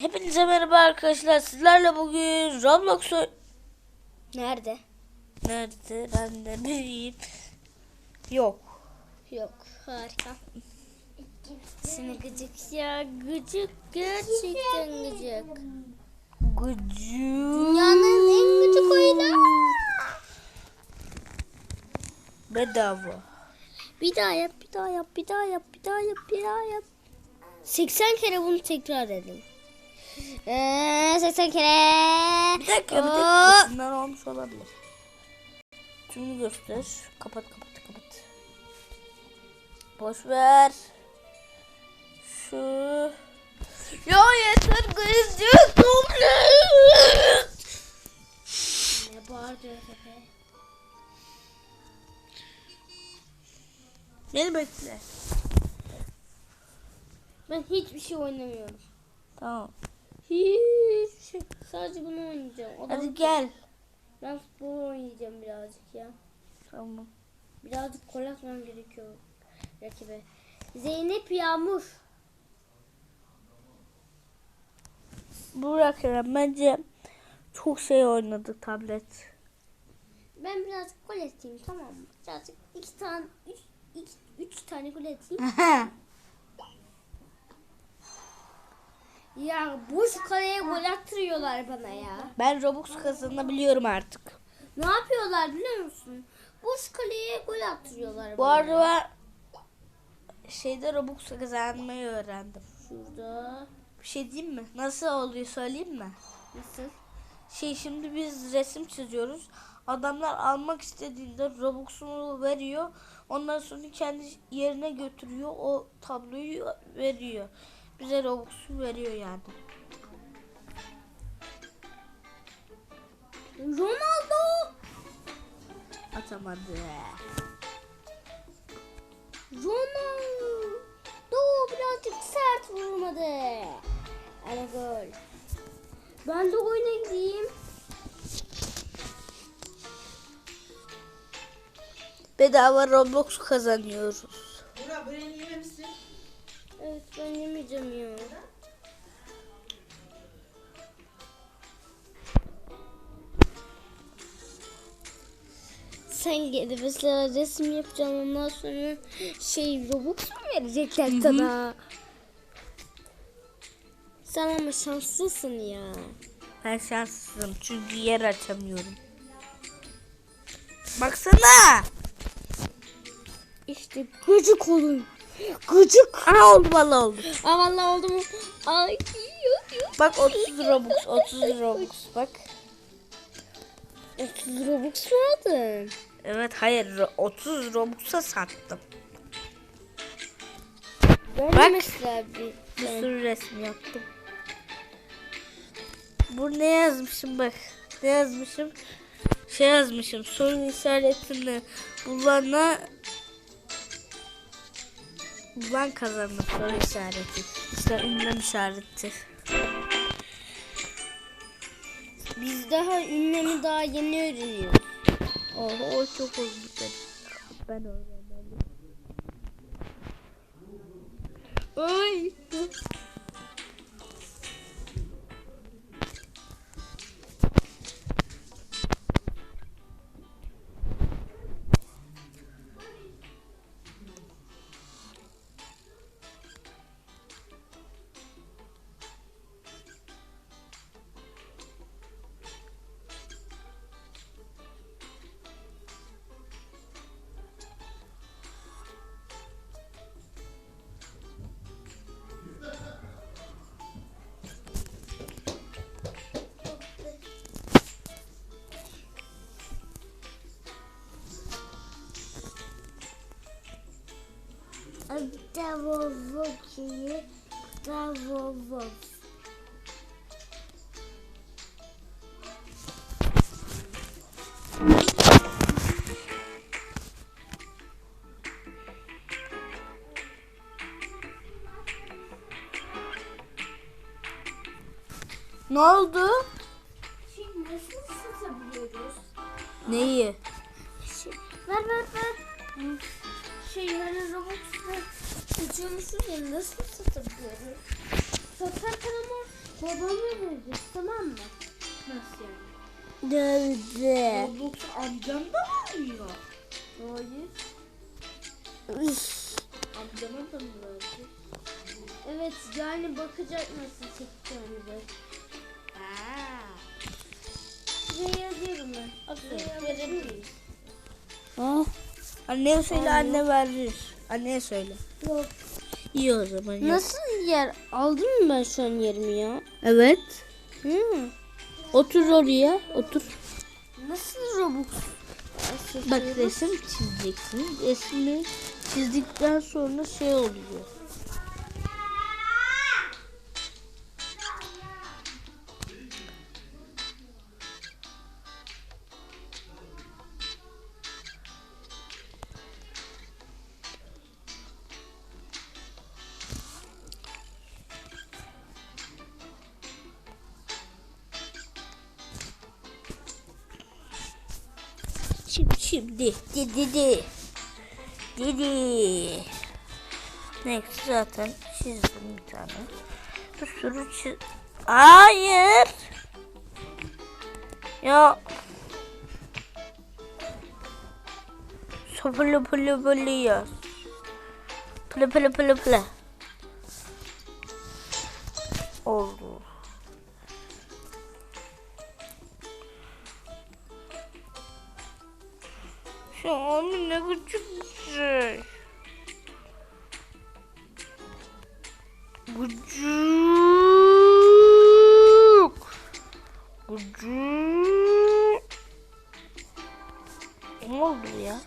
Hepinize merhaba arkadaşlar. Sizlerle bugün Roblox Nerede? Nerede? Ben de bileyim. Yok. Yok. Harika. Seni gıcık ya. Gıcık. Gerçekten gıcık. Gıcı. Dünyanın en gıcık oyunu. Bedava. Bir daha yap, bir daha yap, bir daha yap, bir daha yap, bir daha yap. 80 kere bunu tekrar edin. Ee, 80 kere. Bir dakika bir dakika. Şunlar olmuş olabilir. Tümünü göster. Kapat kapat kapat. Boş ver. Şu. Ya yeter gıcık. Ne bağırdı Efe? Beni bekle. Ben hiçbir şey oynamıyorum. Tamam. Hiçbir şey. Sadece bunu oynayacağım. O da- Hadi gel. Ben futbol oynayacağım birazcık ya. Tamam. Birazcık gol atmam gerekiyor rakibe. Zeynep Yağmur. Burak Eren bence çok şey oynadı tablet. Ben birazcık gol atayım tamam mı? Birazcık iki tane, üç, iki, üç tane gol atayım. ya boş kaleye gol attırıyorlar bana ya. ben Robux kazanabiliyorum artık. Ne yapıyorlar biliyor musun? Boş kaleye gol attırıyorlar Bu bana. arada ben şeyde Robux kazanmayı öğrendim. Şurada. Bir şey diyeyim mi? Nasıl oluyor söyleyeyim mi? Nasıl? Şey şimdi biz resim çiziyoruz. Adamlar almak istediğinde Robux'unu veriyor. Ondan sonra kendi yerine götürüyor. O tabloyu veriyor. Bize Robux'u veriyor yani. Ronaldo. Atamadı. Ronaldo birazcık sert vurmadı. Ana gol. Ben de oyuna gideyim. Bedava Roblox kazanıyoruz. Burak böreğini yememişsin. Evet ben yemeyeceğim ya. Sen gel mesela resim yapacağım ondan sonra şey Robux mu verecekler sana? Sen ama şanslısın ya. Ben şanssızım çünkü yer açamıyorum. Baksana. İşte gıcık olun. Gıcık. Aha oldu vallahi oldu. Aa vallahi oldu mu? Ay yok yok. Bak 30 Robux 30 Robux bak. 30 Robux mu aldın? Evet hayır ro- 30 Robux'a sattım. Ben Bak. mesela bir Bir sürü resim yaptım. Bu ne yazmışım bak. Ne yazmışım? Şey yazmışım. Sorun işaretini bulana bulan kazanır soru işareti. İşte ünlem işareti. Biz daha ünlemi daha yeni öğreniyoruz. Oho o çok oldu ben. Ben öğrenmedim. Ay. Davolokiyi Davolov. Ne oldu? Şimdi nasıl satabiliyoruz? Neyi? Şey, ver ver ver. Şey yani Robux'ta seçiyormuşuz ya nasıl satabiliyoruz? Satarken ama Babamı veririz tamam mı? Nasıl yani? Dövdü. Roblox amcam da mı oynuyor? Hayır. Amcama da mı verdi? Evet yani bakacak nasıl çekeceğimize. Aaa. Şuraya yazıyorum ben. Şuraya Verebiliriz. Ah. Anneye söyle anne verir. Anneye söyle. Yok. İyi o zaman. yok. Nasıl yer? Aldım mı ben şu an yerimi ya? Evet. Hı. Otur oraya. Otur. Nasıl Robux? Bak resim çizeceksin. Resmi çizdikten sonra şey oluyor. Şimdi şimdi di di di. Didi. Next zaten çizdim bir tane. Bir sürü çiz... Hayır. Ya. Sopulu pulu pulu yaz. Pulu pulu pulu pulu. Oldu. Ya abi ne gıcık bir şey. Gıcık. Gıcık. Ne oldu ya?